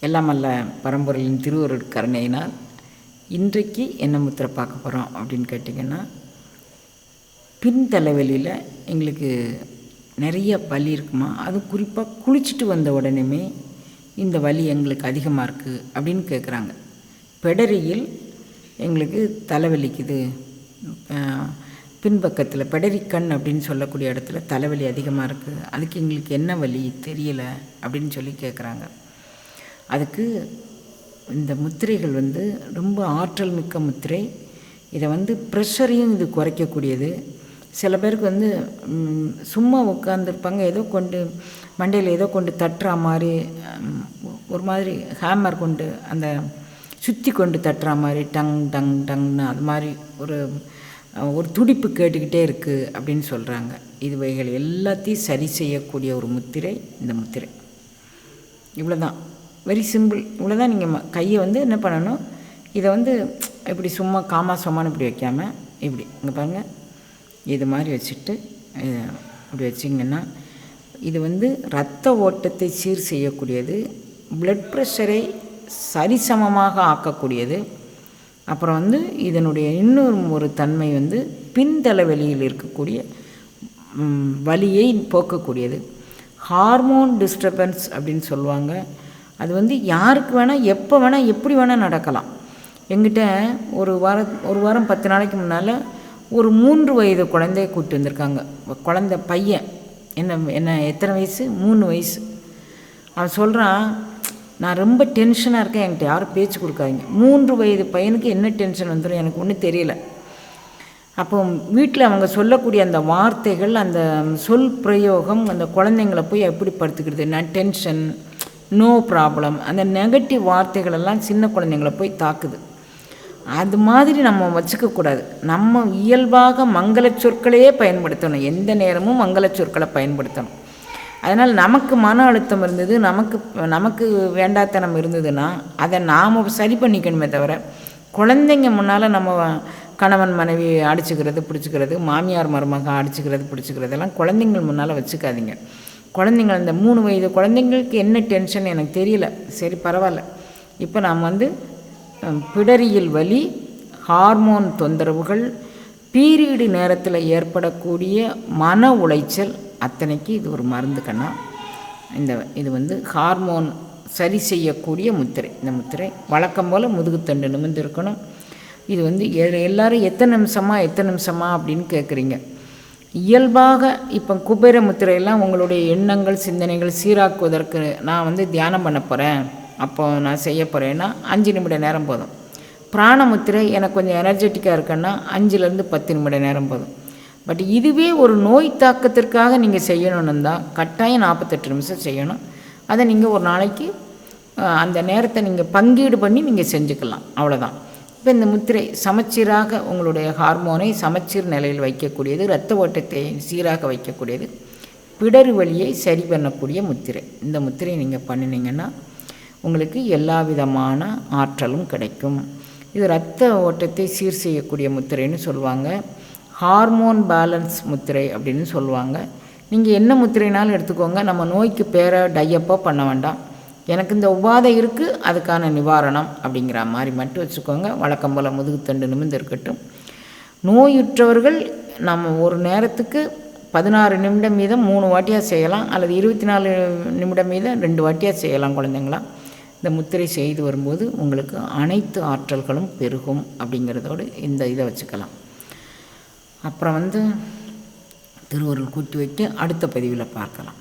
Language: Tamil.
எல்லாம் அல்ல பரம்பொருளின் திருவருட் கருணையினால் இன்றைக்கு என்ன முத்திரை பார்க்க போகிறோம் அப்படின்னு கேட்டிங்கன்னா பின் தலைவலியில் எங்களுக்கு நிறைய வலி இருக்குமா? அது குறிப்பாக குளிச்சுட்டு வந்த உடனேமே இந்த வலி எங்களுக்கு அதிகமாக இருக்குது அப்படின்னு கேட்குறாங்க பெடரியில் எங்களுக்கு தலைவலிக்குது. பின்பக்கத்தில் பெடரிக்கண் அப்படின்னு சொல்லக்கூடிய இடத்துல தலைவலி அதிகமாக இருக்குது அதுக்கு எங்களுக்கு என்ன வலி தெரியலை அப்படின்னு சொல்லி கேட்குறாங்க அதுக்கு இந்த முத்திரைகள் வந்து ரொம்ப ஆற்றல் மிக்க முத்திரை. இதை வந்து ப்ரெஷரையும் இது குறைக்கக்கூடியது. சில பேருக்கு வந்து சும்மா உட்காந்துருப்பாங்க ஏதோ கொண்டு மண்டையில் ஏதோ கொண்டு தட்டுற மாதிரி ஒரு மாதிரி ஹேமர் கொண்டு அந்த சுற்றி கொண்டு தட்டுற மாதிரி டங் டங் டங்னு அது மாதிரி ஒரு ஒரு துடிப்பு கேட்டுக்கிட்டே இருக்குது அப்படின்னு சொல்கிறாங்க இதுவைகள் எல்லாத்தையும் சரி செய்யக்கூடிய ஒரு முத்திரை இந்த முத்திரை. இவ்வளோதான் வெரி சிம்பிள் இவ்வளோதான் நீங்கள் கையை வந்து என்ன பண்ணணும்? இதை வந்து இப்படி சும்மா காமா சொமான்னு இப்படி வைக்காமல் இப்படி இங்கே பாருங்கள் இது மாதிரி வச்சுட்டு இப்படி வச்சிங்கன்னா இது வந்து இரத்த ஓட்டத்தை சீர் செய்யக்கூடியது பிளட் ப்ரெஷரை சரிசமமாக ஆக்கக்கூடியது. அப்புறம் வந்து இதனுடைய இன்னொரு ஒரு தன்மை வந்து பின்தளவெளியில் இருக்கக்கூடிய வலியை போக்கக்கூடியது. ஹார்மோன் டிஸ்டர்பன்ஸ் அப்படின்னு சொல்லுவாங்க. அது வந்து யாருக்கு வேணால் எப்போ வேணால் எப்படி வேணால் நடக்கலாம். எங்கிட்ட ஒரு வாரம் ஒரு வாரம் பத்து நாளைக்கு முன்னால் ஒரு மூன்று வயது குழந்தைய கூப்பிட்டு வந்திருக்காங்க. குழந்த பையன். என்ன என்ன எத்தனை வயசு? மூணு வயசு. அவன் சொல்கிறான் நான் ரொம்ப டென்ஷனாக இருக்கேன். என்கிட்ட யாரும் பேச்சு கொடுக்காதீங்க. மூன்று வயது பையனுக்கு என்ன டென்ஷன் வந்துடும் எனக்கு ஒன்றும் தெரியல. அப்போ வீட்டில் அவங்க சொல்லக்கூடிய அந்த வார்த்தைகள் அந்த சொல் பிரயோகம் அந்த குழந்தைங்கள போய் எப்படி படுத்துக்கிறது? நான் டென்ஷன் நோ ப்ராப்ளம் அந்த நெகட்டிவ் வார்த்தைகளெல்லாம் சின்ன குழந்தைங்கள போய் தாக்குது. அது மாதிரி நம்ம வச்சுக்கக்கூடாது. நம்ம இயல்பாக மங்கள சொற்களையே பயன்படுத்தணும். எந்த நேரமும் மங்கள சொற்களை பயன்படுத்தணும். அதனால் நமக்கு மன அழுத்தம் இருந்தது நமக்கு நமக்கு வேண்டாத்தனம் இருந்ததுன்னா அதை நாம் சரி பண்ணிக்கணுமே தவிர குழந்தைங்க முன்னால் நம்ம கணவன் மனைவி அடிச்சுக்கிறது பிடிச்சிக்கிறது மாமியார் மருமக அடிச்சுக்கிறது பிடிச்சிக்கிறது எல்லாம் குழந்தைங்கள் முன்னால் வச்சுக்காதீங்க. குழந்தைங்க அந்த மூணு வயது குழந்தைங்களுக்கு என்ன டென்ஷன் எனக்கு தெரியல. சரி பரவாயில்ல. இப்போ நாம் வந்து பிடரியல் பிடரியில் வலி ஹார்மோன் தொந்தரவுகள் பீரியடு நேரத்தில் ஏற்படக்கூடிய மன உளைச்சல் அத்தனைக்கு இது ஒரு மருந்து கண்ணா. இந்த இது வந்து ஹார்மோன் சரி செய்யக்கூடிய முத்திரை. இந்த முத்திரை வழக்கம் போல் முதுகுத்தண்டு நிமிர்ந்து இருக்கணும் இது வந்து எ- எல்லாரும் எத்தனை நிமிஷமா எத்தனை நிமிஷமா அப்படின்னு கேட்குறீங்க இயல்பாக இப்போ குபேர முத்திரையெல்லாம் உங்களுடைய எண்ணங்கள் சிந்தனைகள் சீராக்குவதற்கு நான் வந்து தியானம் பண்ண போகிறேன் அப்போ நான் செய்ய போகிறேன்னா அஞ்சு நிமிட நேரம் போதும். பிராணமுத்திரை எனக்கு கொஞ்சம் எனர்ஜெட்டிக்காக இருக்குன்னா அஞ்சுலேருந்து பத்து நிமிட நேரம் போதும். பட் இதுவே ஒரு நோய் தாக்கத்திற்காக நீங்கள் செய்யணும்னு தான் கட்டாயம் நாற்பத்தெட்டு நிமிஷம் செய்யணும். அதை நீங்கள் ஒரு நாளைக்கு அந்த நேரத்தை நீங்கள் பங்கீடு பண்ணி நீங்கள் செஞ்சுக்கலாம். அவ்வளோதான் இப்போ இந்த முத்திரை சமச்சீராக உங்களுடைய ஹார்மோனை சமச்சீர் நிலையில் வைக்கக்கூடியது இரத்த ஓட்டத்தை சீராக வைக்கக்கூடியது பிடரு வழியை சரி பண்ணக்கூடிய முத்திரை. இந்த முத்திரை நீங்கள் பண்ணினீங்கன்னா உங்களுக்கு எல்லா விதமான ஆற்றலும் கிடைக்கும். இது இரத்த ஓட்டத்தை சீர் செய்யக்கூடிய முத்திரைன்னு சொல்லுவாங்க. ஹார்மோன் பேலன்ஸ் முத்திரை அப்படின்னு சொல்லுவாங்க. நீங்கள் என்ன முத்திரைனாலும் எடுத்துக்கோங்க. நம்ம நோய்க்கு பேர டையப்போ பண்ண வேண்டாம். எனக்கு இந்த உபாதை இருக்குது அதுக்கான நிவாரணம் அப்படிங்கிற மாதிரி மட்டும் வச்சுக்கோங்க. வழக்கம் போல் முதுகுத்தண்டு நிமிர்ந்து இருக்கட்டும். நோயுற்றவர்கள் நம்ம ஒரு நேரத்துக்கு பதினாறு நிமிடம் மீதம் மூணு வாட்டியாக செய்யலாம் அல்லது இருபத்தி நாலு நிமிடம் மீதம் ரெண்டு வாட்டியாக செய்யலாம் குழந்தைங்களா. இந்த முத்திரை செய்து வரும்போது உங்களுக்கு அனைத்து ஆற்றல்களும் பெருகும் அப்படிங்கிறதோடு இந்த இதை வச்சுக்கலாம். அப்புறம் வந்து திருவருள் கூட்டி வைத்து அடுத்த பதிவில் பார்க்கலாம்.